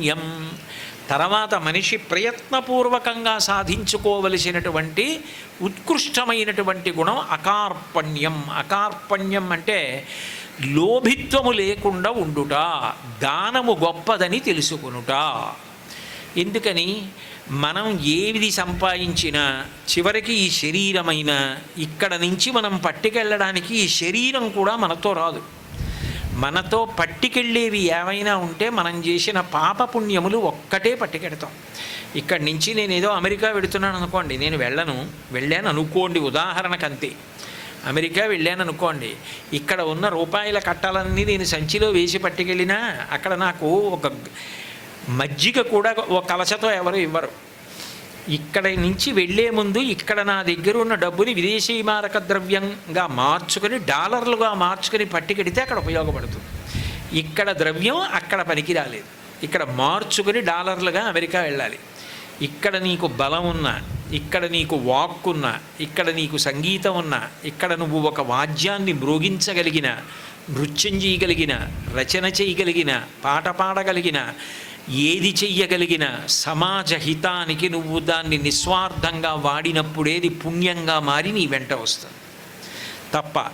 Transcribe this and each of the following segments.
కార్పణ్యం తర్వాత మనిషి ప్రయత్నపూర్వకంగా సాధించుకోవలసినటువంటి ఉత్కృష్టమైనటువంటి గుణం అకార్పణ్యం. అకార్పణ్యం అంటే లోభిత్వము లేకుండా ఉండుట దానము గొప్పదని తెలుసుకునుట. ఎందుకని? మనం ఏది సంపాదించినా చివరికి ఈ శరీరమైన ఇక్కడ నుంచి మనం పట్టుకెళ్ళడానికి ఈ శరీరం కూడా మనతో రాదు. మనతో పట్టుకెళ్ళేవి ఏమైనా ఉంటే మనం చేసిన పాపపుణ్యములు ఒక్కటే పట్టుకెడతాం. ఇక్కడి నుంచి నేను ఏదో అమెరికా వెడుతున్నాను అనుకోండి నేను వెళ్ళను వెళ్ళాను అనుకోండి ఉదాహరణకు అంతే. అమెరికా వెళ్ళాను అనుకోండి ఇక్కడ ఉన్న రూపాయల కట్టాలన్నీ నేను సంచిలో వేసి పట్టుకెళ్ళినా అక్కడ నాకు ఒక మజ్జిగ కూడా ఒక కలసతో ఎవరు ఇవ్వరు. ఇక్కడ నుంచి వెళ్ళే ముందు ఇక్కడ నా దగ్గర ఉన్న డబ్బుని విదేశీ మారక ద్రవ్యంగా మార్చుకొని డాలర్లుగా మార్చుకొని పట్టుకెడితే అక్కడ ఉపయోగపడుతుంది. ఇక్కడ ద్రవ్యం అక్కడ పనికి రాలేదు. ఇక్కడ మార్చుకొని డాలర్లుగా అమెరికా వెళ్ళాలి. ఇక్కడ నీకు బలం ఉన్నా ఇక్కడ నీకు వాక్ ఉన్నా ఇక్కడ నీకు సంగీతం ఉన్నా ఇక్కడ నువ్వు ఒక వాద్యాన్ని మ్రోగించగలిగిన నృత్యం చేయగలిగిన రచన చేయగలిగిన పాట పాడగలిగిన ఏది చెయ్యగలిగిన సమాజ హితానికి నువ్వు దాన్ని నిస్వార్థంగా వాడినప్పుడేది పుణ్యంగా మారి నీ వెంట వస్తుంది. తప్ప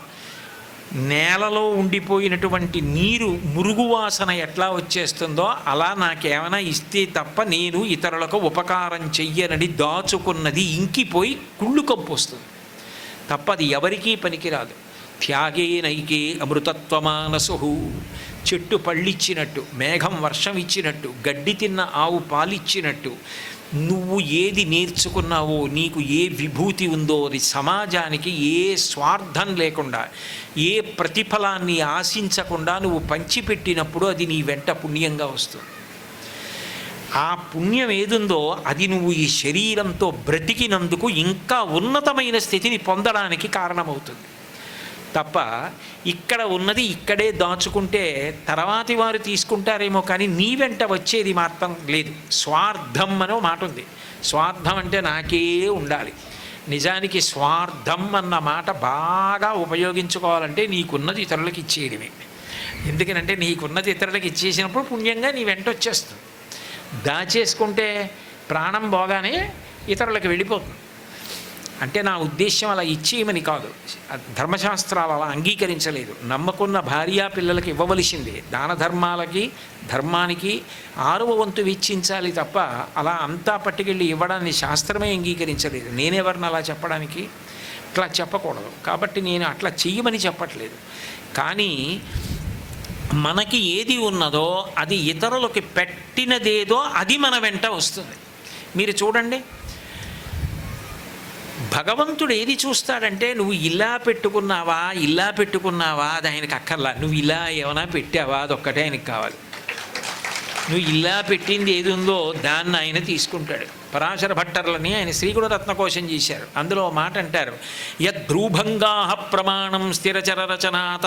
నేలలో ఉండిపోయినటువంటి నీరు మురుగువాసన ఎట్లా వచ్చేస్తుందో అలా నాకేమైనా ఇస్తే తప్ప నేను ఇతరులకు ఉపకారం చెయ్యనని దాచుకున్నది ఇంకిపోయి కుళ్ళు కంపు వస్తుంది. తప్ప అది ఎవరికీ పనికిరాదు. త్యాగే నైకే అమృతత్వమానసు చెట్టు పళ్ళిచ్చినట్టు మేఘం వర్షం ఇచ్చినట్టు గడ్డి తిన్న ఆవు పాలిచ్చినట్టు నువ్వు ఏది నేర్చుకున్నావో నీకు ఏ విభూతి ఉందో అది సమాజానికి ఏ స్వార్థం లేకుండా ఏ ప్రతిఫలాన్ని ఆశించకుండా నువ్వు పంచిపెట్టినప్పుడు అది నీ వెంట పుణ్యంగా వస్తుంది. ఆ పుణ్యం ఏదుందో అది నువ్వు ఈ శరీరంతో బ్రతికినందుకు ఇంకా ఉన్నతమైన స్థితిని పొందడానికి కారణమవుతుంది. తప్ప ఇక్కడ ఉన్నది ఇక్కడే దాచుకుంటే తర్వాతి వారు తీసుకుంటారేమో కానీ నీ వెంట వచ్చేది మాత్రం లేదు. స్వార్థం అనో మాట ఉంది. స్వార్థం అంటే నాకే ఉండాలి. నిజానికి స్వార్థం అన్న మాట బాగా ఉపయోగించుకోవాలంటే నీకున్నది ఇతరులకు ఇచ్చేయడమే. ఎందుకనంటే నీకున్నది ఇతరులకు ఇచ్చేసినప్పుడు పుణ్యంగా నీ వెంట వచ్చేస్తుంది. దాచేసుకుంటే ప్రాణం పోగానే ఇతరులకు వెళ్ళిపోతుంది. అంటే నా ఉద్దేశ్యం అలా ఇచ్చేయమని కాదు. ధర్మశాస్త్రాలు అలా అంగీకరించలేదు. నమ్మకున్న భార్యా పిల్లలకి ఇవ్వవలసిందే. దాన ధర్మాలకి ధర్మానికి ఆరవ వంతు వెచ్చించాలి తప్ప అలా అంతా పట్టుకెళ్ళి ఇవ్వడాన్ని శాస్త్రమే అంగీకరించలేదు. నేనెవరిని అలా చెప్పడానికి? అట్లా చెప్పకూడదు. కాబట్టి నేను అట్లా చెయ్యమని చెప్పట్లేదు. కానీ మనకి ఏది ఉన్నదో అది ఇతరులకి పెట్టినదేదో అది మన వెంట వస్తుంది. మీరు చూడండి. భగవంతుడు ఏది చూస్తాడంటే నువ్వు ఇలా పెట్టుకున్నావా ఇలా పెట్టుకున్నావా అది ఆయనకు అక్కర్లా. నువ్వు ఇలా ఏమైనా పెట్టావా? అదొక్కటే ఆయనకు కావాలి. నువ్వు ఇలా పెట్టింది ఏది ఉందో దాన్ని ఆయన తీసుకుంటాడు. పరాశర భట్టర్లని ఆయన శ్రీగుణ రత్నకోశం చేశారు. అందులో మాట అంటారు. యద్భ్రూభంగా ప్రమాణం స్థిరచర రచనా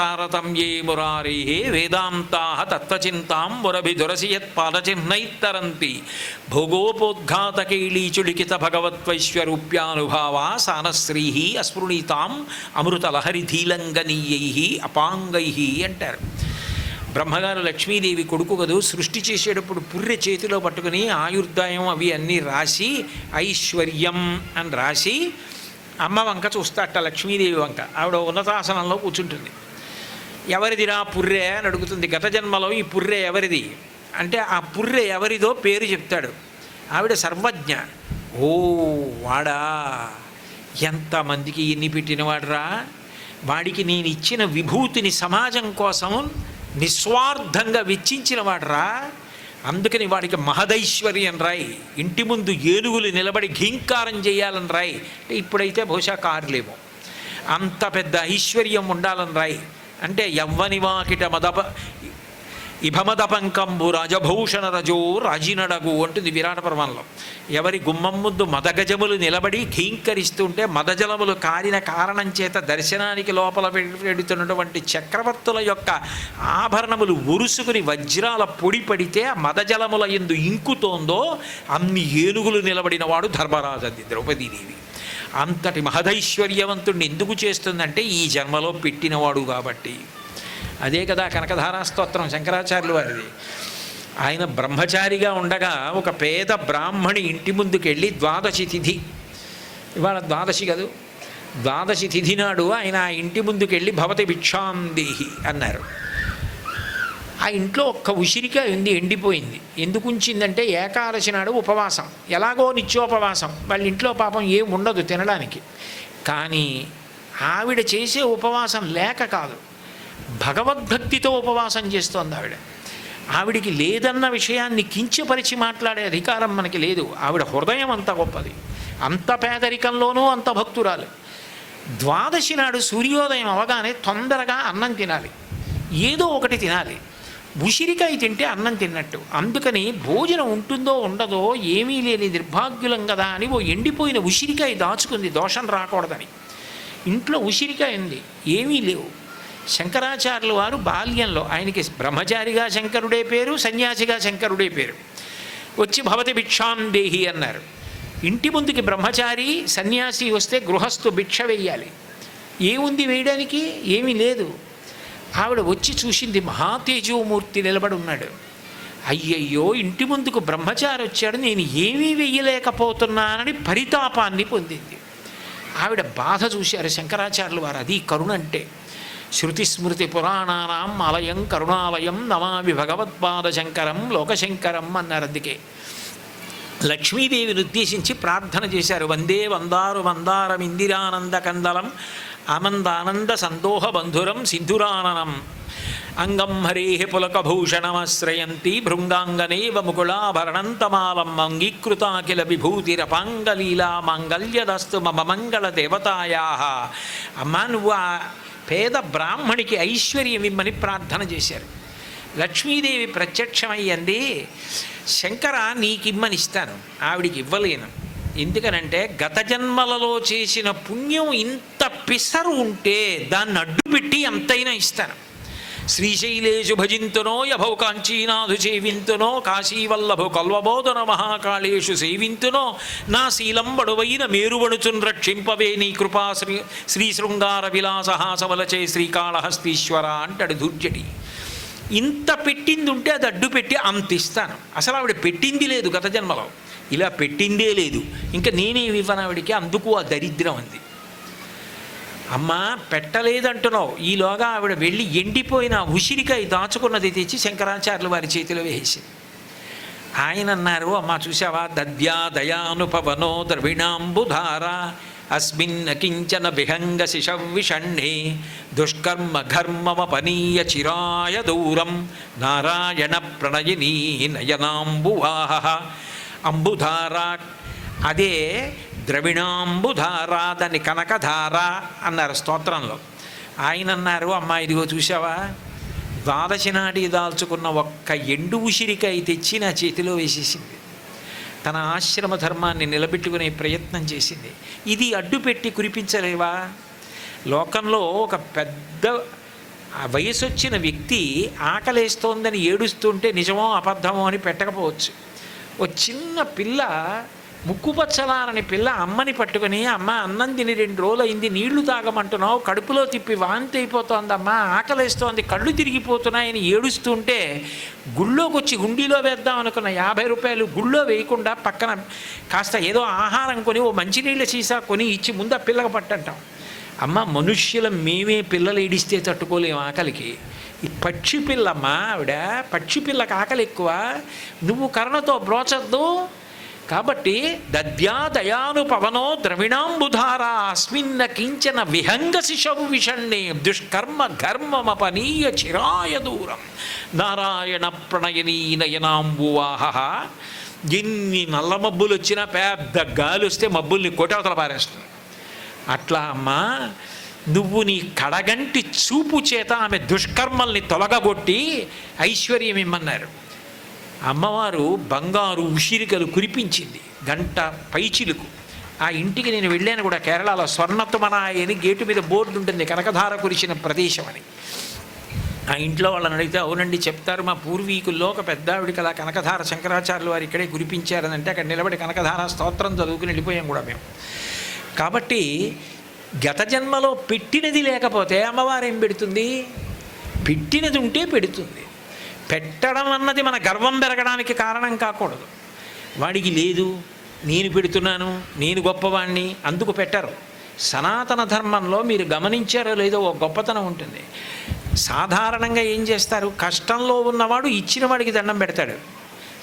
ఏ మురారే వేదాంతా తత్వచింతాం మురభిదురసి యత్పాదచిహ్నైత్తరంతి భోగోపోద్ఘాతకైళీచులికిత భగవత్వైశ్వరూప్యానుభావా సానశ్రీ అస్మృణీతాం అమృతలహరి ధీలంగనీయై అపాంగై అంటారు. బ్రహ్మగారు లక్ష్మీదేవి కొడుకు కదూ సృష్టి చేసేటప్పుడు పుర్రె చేతిలో పట్టుకుని ఆయుర్దాయం అవి అన్నీ రాసి ఐశ్వర్యం అని రాసి అమ్మ వంక చూస్తాట లక్ష్మీదేవి వంక. ఆవిడ ఉన్నతాసనంలో కూర్చుంటుంది. ఎవరిదిరా పుర్రె అని అడుగుతుంది. గత జన్మలో ఈ పుర్రె ఎవరిది? అంటే ఆ పుర్రె ఎవరిదో పేరు చెప్తాడు. ఆవిడ సర్వజ్ఞ. ఓ వాడా! ఎంతమందికి ఎన్ని పెట్టినవాడురా? వాడికి నేను ఇచ్చిన విభూతిని సమాజం కోసం నిస్వార్థంగా వెచ్చించిన వాడరా. అందుకని వాడికి మహదైశ్వర్యం రాయి. ఇంటి ముందు ఏనుగులు నిలబడి ఘీంకారం చేయాలని రాయి. అంటే ఇప్పుడైతే బహుశా కారులేమో. అంత పెద్ద ఐశ్వర్యం ఉండాలని రాయి. అంటే ఎవ్వని వాకిట మదప ఇభమదపంకంబు రజభూషణ రజో రాజినడగు అంటుంది విరాట పర్వంలో. ఎవరి గుమ్మం ముందు మదగజములు నిలబడి ఘీంకరిస్తుంటే మదజలములు కారిన కారణం చేత దర్శనానికి లోపల పెడుతున్నటువంటి చక్రవర్తుల యొక్క ఆభరణములు ఉరుసుకుని వజ్రాల పొడి పడితే ఆ మదజలముల ఎందు ఇంకుతోందో అన్ని ఏనుగులు నిలబడిన వాడు ధర్మరాజు ద్రౌపదీదేవి. అంతటి మహదైశ్వర్యవంతుడిని ఎందుకు చేస్తుందంటే ఈ జన్మలో పెట్టినవాడు కాబట్టి. అదే కదా కనకధారా స్తోత్రం శంకరాచార్యులు వారిది. ఆయన బ్రహ్మచారిగా ఉండగా ఒక పేద బ్రాహ్మణి ఇంటి ముందుకెళ్ళి ద్వాదశి తిథి. ఇవాళ ద్వాదశి కదూ. ద్వాదశి తిథి నాడు ఆయన ఆ ఇంటి ముందుకెళ్ళి భవతి భిక్షాందేహి అన్నారు. ఆ ఇంట్లో ఒక్క ఉసిరికాయ ఉంది ఎండిపోయింది. ఎందుకు ఉంచిందంటే ఏకాదశి నాడు ఉపవాసం. ఎలాగో నిత్యోపవాసం. వాళ్ళ ఇంట్లో పాపం ఏం ఉండదు తినడానికి. కానీ ఆవిడ చేసే ఉపవాసం లేక కాదు. భగవద్భక్తితో ఉపవాసం చేస్తోంది ఆవిడ. ఆవిడికి లేదన్న విషయాన్ని కించపరిచి మాట్లాడే అధికారం మనకి లేదు. ఆవిడ హృదయం అంత గొప్పది. అంత పేదరికంలోనూ అంత భక్తురాలు. ద్వాదశి నాడు సూర్యోదయం అవగానే తొందరగా అన్నం తినాలి. ఏదో ఒకటి తినాలి. ఉసిరికాయ తింటే అన్నం తిన్నట్టు. అందుకని భోజనం ఉంటుందో ఉండదో ఏమీ లేని నిర్భాగ్యులం కదా అని ఓ ఎండిపోయిన ఉసిరికాయ దాచుకుంది. దోషం రాకూడదని. ఇంట్లో ఉసిరికాయ ఉంది. ఏమీ లేవు. శంకరాచార్యుల వారు బాల్యంలో ఆయనకి బ్రహ్మచారిగా శంకరుడే పేరు సన్యాసిగా శంకరుడే పేరు. వచ్చి భవతి భిక్షాం దేహి అన్నారు. ఇంటి ముందుకి బ్రహ్మచారి సన్యాసి వస్తే గృహస్థు భిక్ష వేయాలి ఏముంది వేయడానికి? ఏమీ లేదు. ఆవిడ వచ్చి చూసింది మహాతేజోమూర్తి నిలబడి ఉన్నాడు. అయ్యయ్యో ఇంటి ముందుకు బ్రహ్మచారి వచ్చాడు నేను ఏమీ వెయ్యలేకపోతున్నానని పరితాపాన్ని పొందింది. ఆవిడ బాధ చూశారు శంకరాచార్యులు వారు అది కరుణ అంటే శృతి పురాణానాం ఆలయం కరుణాలయం నమామి భగవత్పాదశంకరం లోకశంకరం అన్నారు అందుకే. లక్ష్మీదేవిని ఉద్దేశించి ప్రార్థన చేశారు. వందే వందారు మందారం ఇందిరానంద కందలం ఆనందానంద సందోహ బంధురం సింధురాననం. అంగం హరే పులకభూషణమాశ్రయంతి భృంగాంగనేవ ముకుళాభరణంతమాలం అంగీకృతాఖిల విభూతిరపాంగలీలా మాంగళ్యదస్తు మమ మంగళ దేవతాయా. అమ్మా నువ్వు పేద బ్రాహ్మణికి ఐశ్వర్యం ఇమ్మని ప్రార్థన చేశారు. లక్ష్మీదేవి ప్రత్యక్షమయ్యంది శంకర నీకిమ్మని ఇస్తాను. ఆవిడికి ఇవ్వలేను. ఎందుకనంటే గత జన్మలలో చేసిన పుణ్యం ఇంత పిసరు ఉంటే దాన్ని అడ్డుపెట్టి ఎంతైనా ఇస్తాను. శ్రీశైలేషు భజింతునో యభౌ కాంచీనాథు సేవింతునో కాశీవల్లభు కల్వబోధన మహాకాళేషు సేవింతునో నా శీలంబడువైన మేరువణుచున్ రక్షింపవే నీ కృపా శ్రీ శ్రీ శృంగార విలాసహాసవలచే శ్రీకాళహస్తీశ్వర అంటాడు దుర్జటి. ఇంత పెట్టింది ఉంటే అది అడ్డు పెట్టి అంత ఇస్తాను అసలు ఆవిడ పెట్టింది లేదు గత జన్మలో. ఇలా పెట్టిందే లేదు. ఇంకా నేనేమి ఇవ్వను ఆవిడికి? అందుకు ఆ దరిద్రం అంది. అమ్మ పెట్టలేదంటున్నావు. ఈలోగా ఆవిడ వెళ్ళి ఎండిపోయిన ఉసిరికాయ దాచుకున్నది తెచ్చి శంకరాచార్యులు వారి చేతిలో వేసింది. ఆయన అన్నారు అమ్మ చూసావా దద్యా దయానుపవనో ద్రవిణాంబుధార అస్మిన్న కించన విహంగ శిశవిషణ్ణే దుష్కర్మ ఘర్మమపనీయ చిరాయ దూరం నారాయణ ప్రణయినీ నయనాంబువాహ అంబుధార. అదే ద్రవిణాంబుధారా దాన్ని కనకధార అన్నారు స్తోత్రంలో. ఆయన అన్నారు అమ్మా ఇదిగో చూసావా ద్వాదశి నాటి దాల్చుకున్న ఒక్క ఎండు ఉసిరికాయ తెచ్చి నా చేతిలో వేసేసింది. తన ఆశ్రమ ధర్మాన్ని నిలబెట్టుకునే ప్రయత్నం చేసింది. ఇది అడ్డుపెట్టి కురిపించలేవా? లోకంలో ఒక పెద్ద వయసు వచ్చిన వ్యక్తి ఆకలేస్తోందని ఏడుస్తుంటే నిజమో అబద్ధమో అని పెట్టకపోవచ్చు. ఒక చిన్న పిల్ల ముక్కుపచ్చలారని పిల్ల అమ్మని పట్టుకుని అమ్మ అన్నం తిని రెండు రోజులు అయింది నీళ్ళు తాగమంటున్నావు కడుపులో తిప్పి వాంతి అయిపోతోందమ్మా ఆకలిస్తోంది కళ్ళు తిరిగిపోతున్నాయని ఏడుస్తుంటే గుళ్ళోకి వచ్చి గుండీలో వేద్దాం అనుకున్న యాభై రూపాయలు గుళ్ళో వేయకుండా పక్కన కాస్త ఏదో ఆహారం కొని ఓ మంచినీళ్ళ సీసా కొని ఇచ్చి ముందు ఆ పిల్లకి పట్టంటాం. అమ్మ మనుష్యులం మేమే పిల్లలు ఏడిస్తే తట్టుకోలేము ఆకలికి. ఈ పక్షి పిల్లమ్మ ఆవిడ పక్షి పిల్లకి ఆకలి ఎక్కువ. నువ్వు కరుణతో బ్రోచద్దు కాబట్టి దద్యా దయాను పవనో ద్రవిణాంబుధార అస్మిన్న కించన విహంగ శిశవు విషణ్ణే దుష్కర్మ ఘర్మమపనీయ చిరాయ దూరం. నారాయణ ప్రణయనీ నయనాంబువాహ. ఎన్ని నల్ల మబ్బులు వచ్చినా పెద్ద గాలి వస్తే మబ్బుల్ని కోటవతల పారేస్తుంది. అట్లా అమ్మా నువ్వు నీ కడగంటి చూపు చేత ఆమె దుష్కర్మల్ని తొలగగొట్టి ఐశ్వర్యం ఇమ్మన్నారు. అమ్మవారు బంగారు ఉసిరికలు కురిపించింది గంట పైచిలుకు. ఆ ఇంటికి నేను వెళ్ళాను కూడా కేరళలో స్వర్ణత్వమనాయ అని గేటు మీద బోర్డు ఉంటుంది కనకధార కురిసిన ప్రదేశం అని. ఆ ఇంట్లో వాళ్ళని అడిగితే అవునండి చెప్తారు మా పూర్వీకుల్లో ఒక పెద్ద ఆవిడికి అలా కనకధార శంకరాచార్యులు వారు ఇక్కడే కురిపించారని అంటే అక్కడ నిలబడి కనకధార స్తోత్రం చదువుకుని వెళ్ళిపోయాం కూడా మేము. కాబట్టి గత జన్మలో పెట్టినది లేకపోతే అమ్మవారు ఏం పెడుతుంది? పెట్టినది ఉంటే పెడుతుంది. పెట్టడం అన్నది మన గర్వం పెరగడానికి కారణం కాకూడదు. వాడికి లేదు నేను పెడుతున్నాను నేను గొప్పవాణ్ణి అందుకు పెట్టరు. సనాతన ధర్మంలో మీరు గమనించారో లేదో ఒక గొప్పతనం ఉంటుంది. సాధారణంగా ఏం చేస్తారు? కష్టంలో ఉన్నవాడు ఇచ్చిన వాడికి దండం పెడతాడు.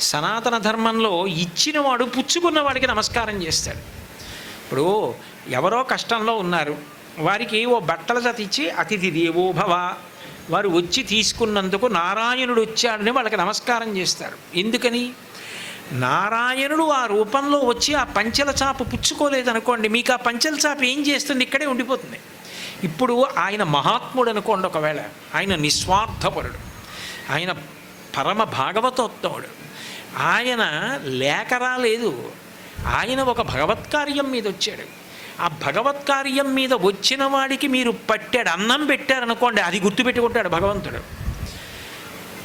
సనాతన ధర్మంలో ఇచ్చినవాడు పుచ్చుకున్న వాడికి నమస్కారం చేస్తాడు. ఇప్పుడు ఎవరో కష్టంలో ఉన్నారు. వారికి ఓ బట్టల జత ఇచ్చి అతిథి దేవో భవ వారు వచ్చి తీసుకున్నందుకు నారాయణుడు వచ్చాడని వాళ్ళకి నమస్కారం చేస్తారు. ఎందుకని? నారాయణుడు ఆ రూపంలో వచ్చి ఆ పంచెల చాప పుచ్చుకోలేదనుకోండి మీకు ఆ పంచెల చాప ఏం చేస్తుంది? ఇక్కడే ఉండిపోతుంది. ఇప్పుడు ఆయన మహాత్ముడు అనుకోండి ఒకవేళ ఆయన నిస్వార్థపరుడు ఆయన పరమ భాగవతోత్తముడు. ఆయన లేఖ రాలేదు ఆయన ఒక భగవత్కార్యం మీద వచ్చాడు. ఆ భగవత్కార్యం మీద వచ్చిన వాడికి మీరు పట్టాడు అన్నం పెట్టారనుకోండి అది గుర్తుపెట్టుకుంటాడు భగవంతుడు.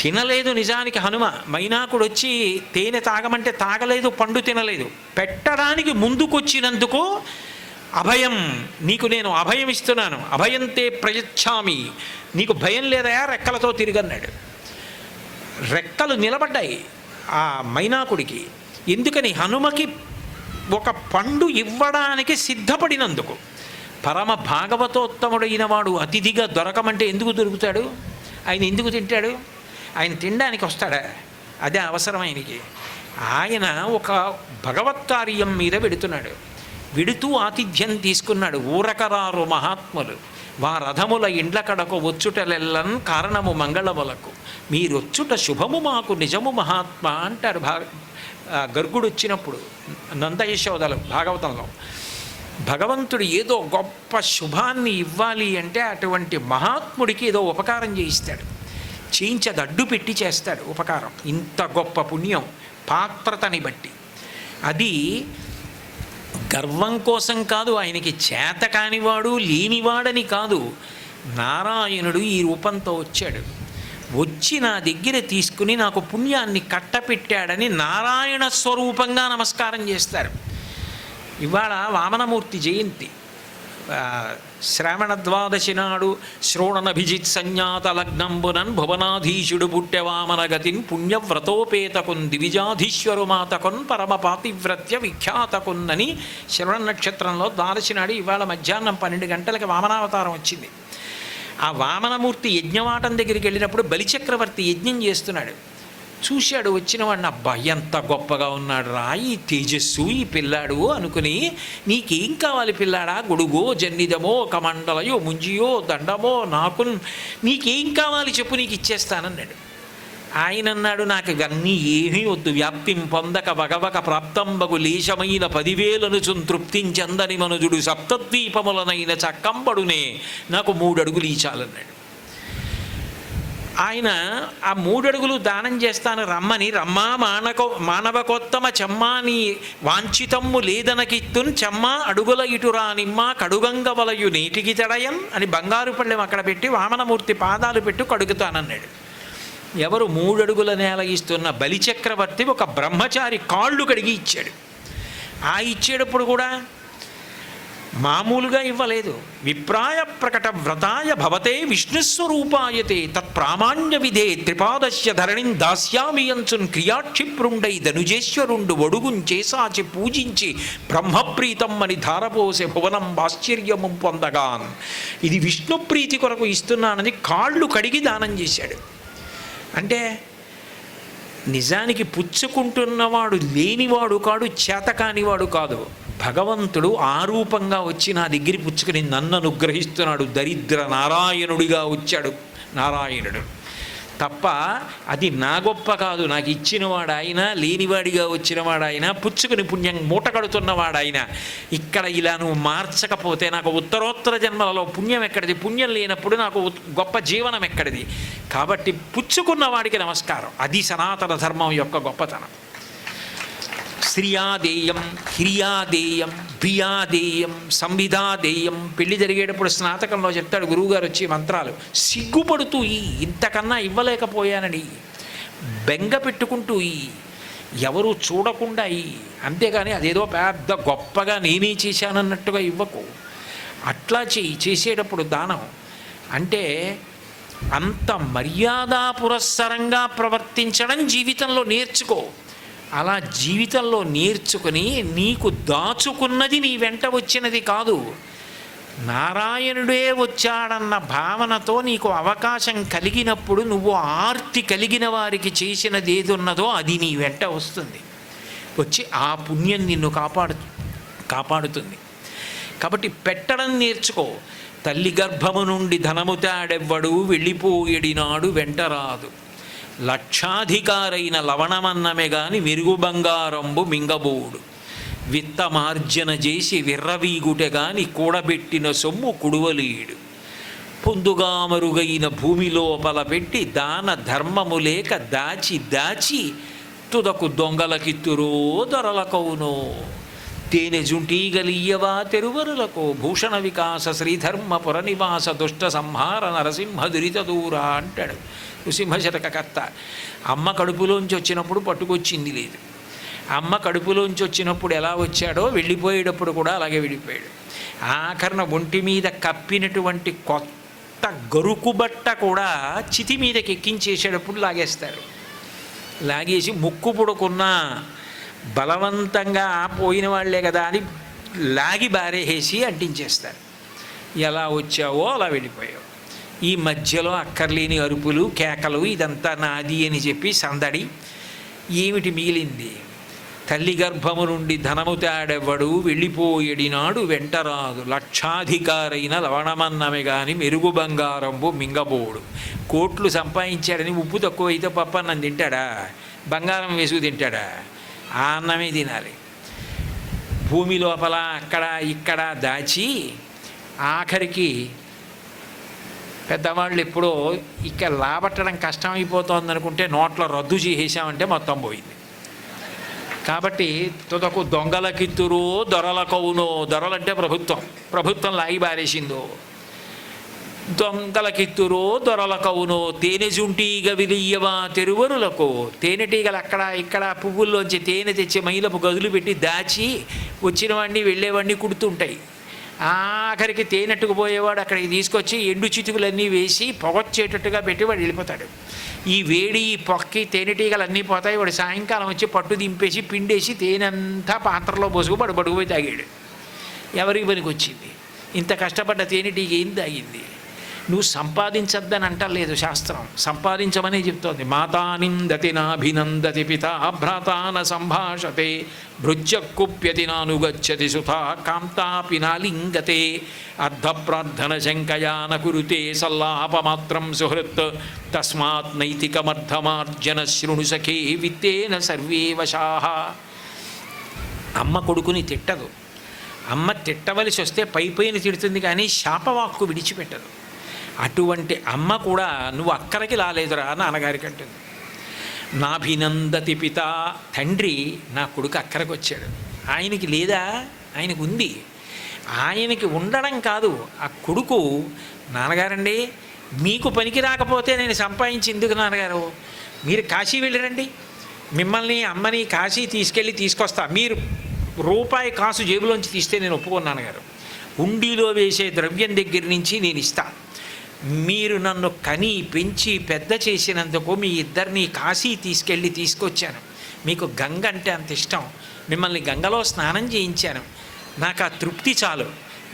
తినలేదు నిజానికి హనుమ. మైనాకుడు వచ్చి తేనె తాగమంటే తాగలేదు పండు తినలేదు. పెట్టడానికి ముందుకొచ్చినందుకు అభయం నీకు నేను అభయం ఇస్తున్నాను. అభయంతే ప్రయచ్చామి. నీకు భయం లేదయా? రెక్కలతో తిరిగన్నాడు. రెక్కలు నిలబడ్డాయి ఆ మైనాకుడికి. ఎందుకని? హనుమకి ఒక పండు ఇవ్వడానికి సిద్ధపడినందుకు పరమ భాగవతోత్తముడైన వాడు అతిథిగా దొరకమంటే ఎందుకు దొరుకుతాడు? ఆయన ఎందుకు తింటాడు? ఆయన తినడానికి వస్తాడా? అదే అవసరం ఆయనకి. ఆయన ఒక భగవత్కార్యం మీద వెడుతున్నాడు. విడుతూ ఆతిథ్యం తీసుకున్నాడు ఊరకరారు మహాత్ములు. వారథముల ఇండ్ల కడకు వచ్చుటలెల్లన్ కారణము మంగళములకు. మీరొచ్చుట శుభము మాకు నిజము మహాత్మ అంటారు భా గర్గుడు వచ్చినప్పుడు నంద యశోదలు భాగవతంలో. భగవంతుడు ఏదో గొప్ప శుభాన్ని ఇవ్వాలి అంటే అటువంటి మహాత్ముడికి ఏదో ఉపకారం చేయిస్తాడు. చేయించదు అడ్డు పెట్టి చేస్తాడు ఉపకారం. ఇంత గొప్ప పుణ్యం పాత్రతని బట్టి. అది గర్వం కోసం కాదు ఆయనకి చేత కానివాడు లేనివాడని కాదు. నారాయణుడు ఈ రూపంతో వచ్చాడు. వచ్చి నా దగ్గర తీసుకుని నాకు పుణ్యాన్ని కట్టపెట్టాడని నారాయణ స్వరూపంగా నమస్కారం చేస్తారు. ఇవాళ వామనమూర్తి జయంతి. ఆ, శ్రావణ ద్వాదశి నాడు శ్రోణనభిజిత్ సంజ్ఞాత లగ్నంబునన్ భువనాధీశుడు పుట్టె వామన గతిన్ పుణ్యవ్రతోపేతకున్ దివిజాధీశ్వరు మాతకున్ పరమ పాతివ్రత్య విఖ్యాతకున్నని శ్రవణ నక్షత్రంలో ద్వాదశి నాడు ఇవాళ మధ్యాహ్నం పన్నెండు గంటలకి వామనావతారం వచ్చింది. ఆ వామనమూర్తి యజ్ఞవాటం దగ్గరికి వెళ్ళినప్పుడు బలిచక్రవర్తి యజ్ఞం చేస్తున్నాడు. చూశాడు వచ్చిన వాడిని అబ్బా ఎంత గొప్పగా ఉన్నాడు రా ఈ తేజస్సు ఈ పిల్లాడు అనుకుని నీకేం కావాలి పిల్లాడా గొడుగో జన్నిదమో కమండలయో ముంజియో దండమో నాకు నీకేం కావాలి చెప్పు నీకు ఇచ్చేస్తానన్నాడు. ఆయన అన్నాడు నాకు ఇవన్నీ ఏమీ వద్దు. వ్యాప్తిం పొందక భగవక ప్రాప్తంబగు లేశమైన పదివేలను చున్ తృప్తించందని మనుజుడు సప్తద్వీపములనైన చక్కంబడునే నాకు మూడడుగులు ఈచాలన్నాడు. ఆయన ఆ మూడడుగులు దానం చేస్తాను రమ్మని రమ్మా మానకో మానవకోత్తమ చెమ్మాని వాంఛితమ్ము లేదనకిత్తున్ చెమ్మా అడుగుల ఇటురా నిమ్మ కడుగంగ వలయు నేటికి తడయం అని బంగారు పళ్ళెం అక్కడ పెట్టి వామనమూర్తి పాదాలు పెట్టు కడుగుతానన్నాడు. ఎవరు మూడడుగుల నేల ఇస్తున్న బలిచక్రవర్తి ఒక బ్రహ్మచారి కాళ్ళు కడిగి ఇచ్చాడు. ఆ ఇచ్చేటప్పుడు కూడా మామూలుగా ఇవ్వలేదు. విప్రాయ ప్రకట వ్రతాయ భవతే విష్ణుస్వరూపాయతే తత్ప్రామాణ్య విధే త్రిపాదస్య ధరణిం దాస్యామియంచున్ క్రియాక్షిప్రుండై ధనుజేశ్వరుండు ఒడుగుంచేసాచి పూజించి బ్రహ్మప్రీతం అని ధారపోసే భువనం ఆశ్చర్యము పొందగాన్. ఇది విష్ణుప్రీతి కొరకు ఇస్తున్నానని కాళ్ళు కడిగి దానం చేశాడు. అంటే నిజానికి పుచ్చుకుంటున్నవాడు లేనివాడు కాడు చేతకానివాడు కాదు. భగవంతుడు ఆ రూపంగా వచ్చి నా దగ్గర పుచ్చుకుని నన్ను అనుగ్రహిస్తున్నాడు. దరిద్ర నారాయణుడిగా వచ్చాడు. నారాయణుడు. తప్ప అది నా గొప్ప కాదు. నాకు ఇచ్చినవాడు ఆయన లేనివాడిగా వచ్చినవాడు ఆయన పుచ్చుకుని పుణ్యం మూట కడుతున్నవాడు ఆయన ఇక్కడ ఇలా నువ్వు మార్చకపోతే నాకు ఉత్తరోత్తర జన్మలలో పుణ్యం ఎక్కడిది? పుణ్యం లేనప్పుడు నాకు గొప్ప జీవనం ఎక్కడిది? కాబట్టి పుచ్చుకున్న వాడికి నమస్కారం. అది సనాతన ధర్మం యొక్క గొప్పతనం. శ్రియాదేయం హిరియాదేయం భియాదేయం సంవిధాదేయం. పెళ్ళి జరిగేటప్పుడు స్నాతకంలో చెప్తాడు గురువుగారు వచ్చి మంత్రాలు. సిగ్గుపడుతూ ఇంతకన్నా ఇవ్వలేకపోయానని. బెంగ పెట్టుకుంటూ ఎవరు చూడకుండా ఈ అంతేగాని అదేదో పెద్ద గొప్పగా నేనే చేశానన్నట్టుగా ఇవ్వకు. అట్లా చేయి చేసేటప్పుడు దానం. అంటే అంత మర్యాద పురస్సరంగా ప్రవర్తించడం జీవితంలో నేర్చుకో. అలా జీవితంలో నేర్చుకుని నీకు దాచుకున్నది నీ వెంట వచ్చినది కాదు. నారాయణుడే వచ్చాడన్న భావనతో నీకు అవకాశం కలిగినప్పుడు నువ్వు ఆర్తి కలిగిన వారికి చేసినది ఏది ఉన్నదో అది నీ వెంట వస్తుంది. వచ్చి ఆ పుణ్యం నిన్ను కాపాడు కాపాడుతుంది. కాబట్టి పెట్టడం నేర్చుకో. తల్లి గర్భము నుండి ధనము తాడెవ్వడు వెళ్ళిపోయేడినాడు వెంటరాదు లక్షాధికారైన లవణమన్నమే గాని విరుగు బంగారంబు మింగబోడు విత్తమార్జన చేసి విర్రవీగుటె గాని కూడబెట్టిన సొమ్ము కుడువలీడు. పొందుగా మరుగైన భూమి లోపల పెట్టి దాన ధర్మము లేక దాచి దాచి తుదకు దొంగలకిత్తురో దొరలకవునో తేనె జుంటీగలియ్యవా తెరువరులకు భూషణ వికాస శ్రీధర్మ పురనివాస దుష్ట సంహార నరసింహ దురిత దూరా అంటాడు. నృసింహశతక కర్త అమ్మ కడుపులోంచి వచ్చినప్పుడు పట్టుకొచ్చింది లేదు. అమ్మ కడుపులోంచి వచ్చినప్పుడు ఎలా వచ్చాడో వెళ్ళిపోయేటప్పుడు కూడా అలాగే వెళ్ళిపోయాడు. ఆఖరణ ఒంటి మీద కప్పినటువంటి కొత్త గరుకుబట్ట కూడా చితి మీదకి ఎక్కించేసేటప్పుడు లాగేస్తారు. లాగేసి ముక్కు పుడుకున్న బలవంతంగా పోయిన వాళ్ళే కదా అని లాగి బారేసి అంటించేస్తారు. ఎలా వచ్చావో అలా వెళ్ళిపోయావు. ఈ మధ్యలో అక్కర్లేని అరుపులు కేకలు ఇదంతా నాది అని చెప్పి సందడి ఏమిటి మిగిలింది? తల్లి గర్భము నుండి ధనము తాడెవ్వడు వెళ్ళిపోయేడినాడు వెంటరాదు. లక్షాధికారైన లవణమన్నమే గాని మెరుగు బంగారంబు మింగబోడు. కోట్లు సంపాదించాడని ఉప్పు తక్కువైతే పప్ప అన్నం తింటాడా? బంగారం వేసుకు తింటాడా? ఆ అన్నమే తినాలి. భూమి లోపల అక్కడ ఇక్కడ దాచి ఆఖరికి పెద్దవాళ్ళు ఎప్పుడో ఇక లాబట్టడం కష్టమైపోతోంది అనుకుంటే నోట్లో రద్దు చేసేసామంటే మొత్తం పోయింది. కాబట్టి తుదకు దొరల కవునో దొరలంటే ప్రభుత్వం. ప్రభుత్వం లాగి బారేసిందో. దొరల కౌనో తేనె జుంటీగ విలియవా తెరువరులకు. తేనెటీగలు అక్కడ ఇక్కడ పువ్వుల్లోంచి తేనె తెచ్చి మైలపు గదులు పెట్టి దాచి వచ్చిన వాడిని వెళ్ళేవాడిని కుడుతుంటాయి. ఆఖరికి తేనెట్టుకు పోయేవాడు అక్కడికి తీసుకొచ్చి ఎండు చితుకులన్నీ వేసి పొగొచ్చేటట్టుగా పెట్టి వాడు వెళ్ళిపోతాడు. ఈ వేడి ఈ పొక్కి తేనెటీగలు అన్నీ పోతాయి. వాడు సాయంకాలం వచ్చి పట్టు దింపేసి పిండేసి తేనెంతా పాత్రలో పోసుకు వాడు పడుకుపోయి తాగాడు. ఎవరికి పనికి వచ్చింది? ఇంత కష్టపడ్డ తేనెటీగ ఏం తాగింది? నువ్వు సంపాదించద్దని అంటలేదు శాస్త్రం. సంపాదించమని చెప్తోంది. మాతానిందతి నాభినందతి పిత భ్రాతాన సంభాషతే భృజ్యకుప్యతి నానుగచ్చతి సుత కాంతాపి నాలింగతే అర్ధప్రార్థన శంకయాన కురుతే సల్లాపమాత్రం సుహృత్ తస్మాత్ నైతికమర్థమార్జన శృణు సఖే విత్తేన సర్వే వశాహ అమ్మ కొడుకుని తిట్టదు. అమ్మ తిట్టవలసి వస్తే పై పైన తిడుతుంది కానీ శాపవాక్కు విడిచిపెట్టదు. అటువంటి అమ్మ కూడా నువ్వు అక్కడికి రాలేదురా నాన్నగారికి అంటుంది. నాభినందతి పిత తండ్రి నా కొడుకు అక్కడికి వచ్చాడు. ఆయనకి లేదా? ఆయనకు ఉంది. ఆయనకి ఉండడం కాదు ఆ కొడుకు నాన్నగారండి మీకు పనికి రాకపోతే నేను సంపాదించి ఎందుకు నాన్నగారు? మీరు కాశీ వెళ్ళిరండి. మిమ్మల్ని అమ్మని కాశీ తీసుకెళ్ళి తీసుకొస్తా. మీరు రూపాయి కాసు జేబులోంచి తీస్తే నేను ఒప్పుకున్నాను గారు హుండీలో వేసే ద్రవ్యం దగ్గర నుంచి నేను ఇస్తా. మీరు నన్ను కని పెంచి పెద్ద చేసినందుకు మీ ఇద్దరిని కాశీ తీసుకెళ్ళి తీసుకొచ్చాను. మీకు గంగ అంటే అంత ఇష్టం. మిమ్మల్ని గంగలో స్నానం చేయించాను. నాకు ఆ తృప్తి చాలు.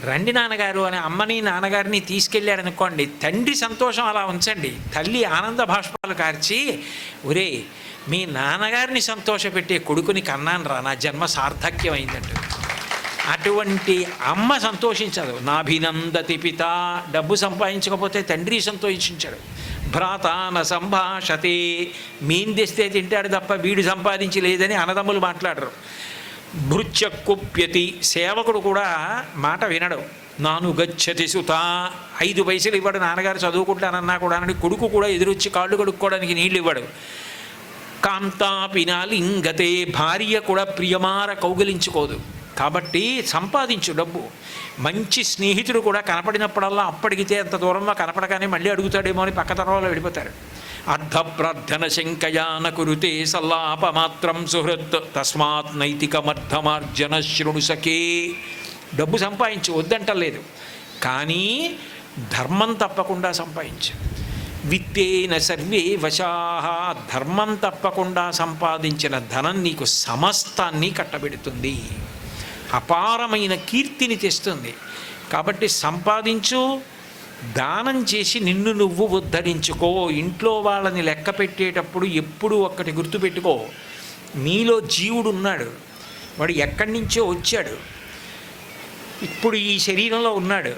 రండి నాన్నగారు అని అమ్మని నాన్నగారిని తీసుకెళ్ళాడు అనుకోండి తండ్రి సంతోషం అలా ఉంచండి. తల్లి ఆనంద భాష్పాలు కార్చి ఒరే మీ నాన్నగారిని సంతోషపెట్టే కొడుకుని కన్నాను రా నా జన్మ సార్థక్యమైందంట అటువంటి అమ్మ సంతోషించదు. నాభినందతి పిత డబ్బు సంపాదించకపోతే తండ్రి సంతోషించాడు. భ్రాత న సంభాషతే మీన్ తెస్తే తింటాడు తప్ప వీడు సంపాదించి లేదని అన్నదమ్ములు మాట్లాడరు. భృత్య కుప్యతి సేవకుడు కూడా మాట వినడు. నాను గచ్చతి సుత ఐదు పైసలు ఇవ్వడు నాన్నగారు చదువుకుంటానన్నా కూడా అని కొడుకు కూడా ఎదురొచ్చి కాళ్ళు కడుక్కోవడానికి నీళ్ళు ఇవ్వడు. కాంతా పినాలింగతే భార్య కూడా ప్రియమార కౌగిలించుకోదు. కాబట్టి సంపాదించు డబ్బు. మంచి స్నేహితుడు కూడా కనపడినప్పుడల్లా అప్పటికితే అంత దూరంలో కనపడగానే మళ్ళీ అడుగుతాడేమో అని పక్క తరంలో వెళ్ళిపోతారు అర్ధప్రార్థన శంకయాన కురుతే సల్లాపమాత్రం సుహృత్ తస్మాత్ నైతికమర్థమార్జన శృణుసకే డబ్బు సంపాదించు వద్దంటలేదు. కానీ ధర్మం తప్పకుండా సంపాదించు. విత్తేన సర్వే వశాహ ధర్మం తప్పకుండా సంపాదించిన ధనం నీకు సమస్తాన్ని కట్టబెడుతుంది. అపారమైన కీర్తిని తెస్తుంది. కాబట్టి సంపాదించు దానం చేసి నిన్ను నువ్వు ఉద్ధరించుకో. ఇంట్లో వాళ్ళని లెక్క పెట్టేటప్పుడు ఎప్పుడు ఒక్కటి గుర్తుపెట్టుకో. నీలో జీవుడు ఉన్నాడు. వాడు ఎక్కడి నుంచో వచ్చాడు. ఇప్పుడు ఈ శరీరంలో ఉన్నాడు.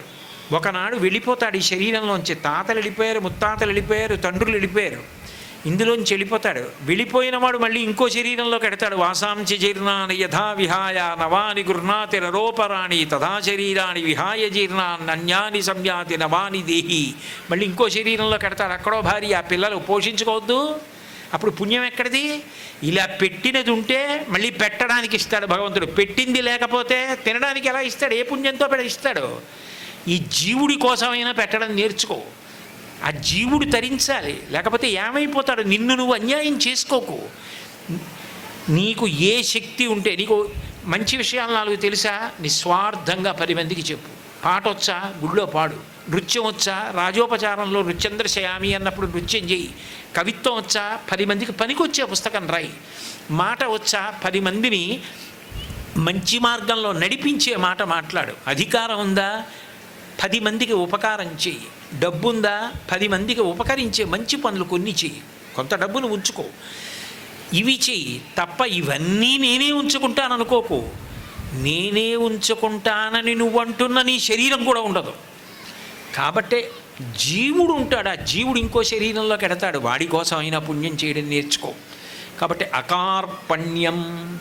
ఒకనాడు వెళ్ళిపోతాడు ఈ శరీరంలోంచి. తాతలు వెళ్ళిపోయారు ముత్తాతలు వెళ్ళిపోయారు తండ్రులు వెళ్ళిపోయారు. ఇందులోంచి వెళ్ళిపోతాడు వెళ్ళిపోయిన వాడు మళ్ళీ ఇంకో శరీరంలోకి ఎడతాడు వాసాంచి జీర్ణాన్ని యథా విహాయ నవాని గృహ్ణాతి నరోపరాణి తథా శరీరాన్ని విహాయ జీర్ణాన్ని అన్యాని సంయాతి నవాని దేహి. మళ్ళీ ఇంకో శరీరంలోకి ఎడతాడు అక్కడో భార్య ఆ పిల్లలు పోషించుకోవద్దు. అప్పుడు పుణ్యం ఎక్కడిది? ఇలా పెట్టినది ఉంటే మళ్ళీ పెట్టడానికి ఇస్తాడు భగవంతుడు. పెట్టింది లేకపోతే తినడానికి ఎలా ఇస్తాడు? ఏ పుణ్యంతో పెడ ఇస్తాడు ఈ జీవుడి కోసమైనా పెట్టడం నేర్చుకో. ఆ జీవుడు తరించాలి. లేకపోతే ఏమైపోతాడు? నిన్ను నువ్వు అన్యాయం చేసుకోకు. నీకు ఏ శక్తి ఉంటే నీకు మంచి విషయాలు నాలుగు తెలుసా? నిస్వార్థంగా పది మందికి చెప్పు. పాట వచ్చా? గుళ్ళో పాడు. నృత్యం వచ్చా? రాజోపచారంలో నృత్యంద్రశయామి అన్నప్పుడు నృత్యం చేయి కవిత్వం వచ్చా? పది మందికి పనికొచ్చే పుస్తకం రాయి. మాట వచ్చా? పది మందిని మంచి మార్గంలో నడిపించే మాట మాట్లాడు. అధికారం ఉందా? పది మందికి ఉపకారం చెయ్యి. డబ్బుందా? పది మందికి ఉపకరించే మంచి పనులు కొన్ని చెయ్యి. కొంత డబ్బును ఉంచుకో. ఇవి చెయ్యి. తప్ప ఇవన్నీ నేనే ఉంచుకుంటాను అనుకోకు నేనే ఉంచుకుంటానని నువ్వు అంటున్న నీ శరీరం కూడా ఉండదు. కాబట్టే జీవుడు ఉంటాడు. ఆ జీవుడు ఇంకో శరీరంలోకి ఎడతాడు. వాడి కోసం అయినా పుణ్యం చేయడం నేర్చుకో. కాబట్టి అకార్పణ్యం